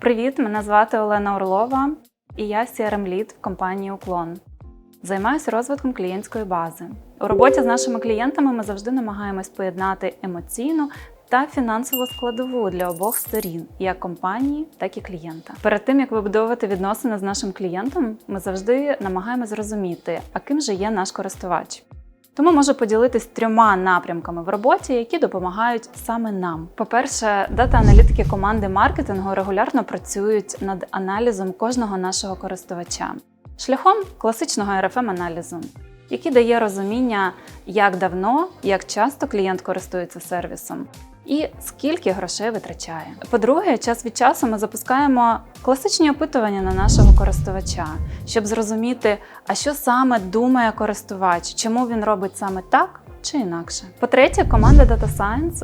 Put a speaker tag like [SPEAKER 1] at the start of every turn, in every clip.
[SPEAKER 1] Привіт, мене звати Олена Орлова, і я crm лід в компанії Уклон. Займаюся розвитком клієнтської бази. У роботі з нашими клієнтами ми завжди намагаємось поєднати емоційну та фінансову складову для обох сторін, як компанії, так і клієнта. Перед тим як вибудовувати відносини з нашим клієнтом, ми завжди намагаємось зрозуміти, а ким же є наш користувач. Тому можу поділитись трьома напрямками в роботі, які допомагають саме нам. По-перше, дата-аналітики команди маркетингу регулярно працюють над аналізом кожного нашого користувача шляхом класичного rfm аналізу який дає розуміння, як давно, як часто клієнт користується сервісом. І скільки грошей витрачає. По-друге, час від часу ми запускаємо класичні опитування на нашого користувача, щоб зрозуміти, а що саме думає користувач, чому він робить саме так чи інакше. По-третє, команда Data Science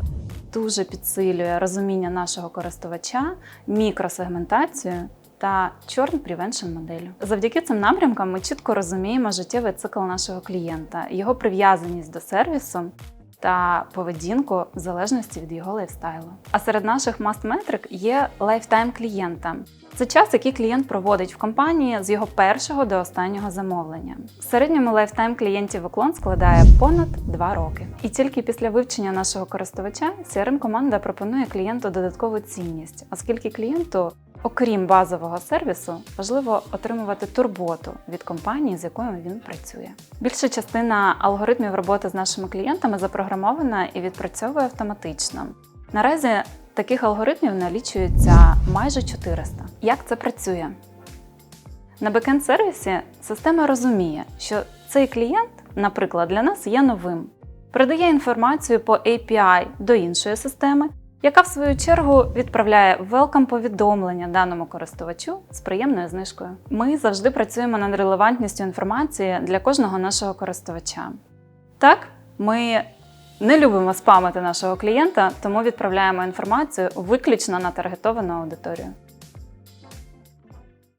[SPEAKER 1] дуже підсилює розуміння нашого користувача, мікросегментацію та churn prevention моделю. Завдяки цим напрямкам ми чітко розуміємо життєвий цикл нашого клієнта, його прив'язаність до сервісу. Та поведінку в залежності від його лайфстайлу. А серед наших маст-метрик є лайфтайм клієнта. Це час, який клієнт проводить в компанії з його першого до останнього замовлення. В середньому лайфтайм клієнтів уклон складає понад 2 роки. І тільки після вивчення нашого користувача crm команда пропонує клієнту додаткову цінність, оскільки клієнту Окрім базового сервісу, важливо отримувати турботу від компанії, з якою він працює. Більша частина алгоритмів роботи з нашими клієнтами запрограмована і відпрацьовує автоматично. Наразі таких алгоритмів налічується майже 400. Як це працює? На бекенд сервісі система розуміє, що цей клієнт, наприклад, для нас є новим, передає інформацію по API до іншої системи яка в свою чергу відправляє велкам повідомлення даному користувачу з приємною знижкою. Ми завжди працюємо над релевантністю інформації для кожного нашого користувача. Так, ми не любимо спамити нашого клієнта, тому відправляємо інформацію виключно на таргетовану аудиторію.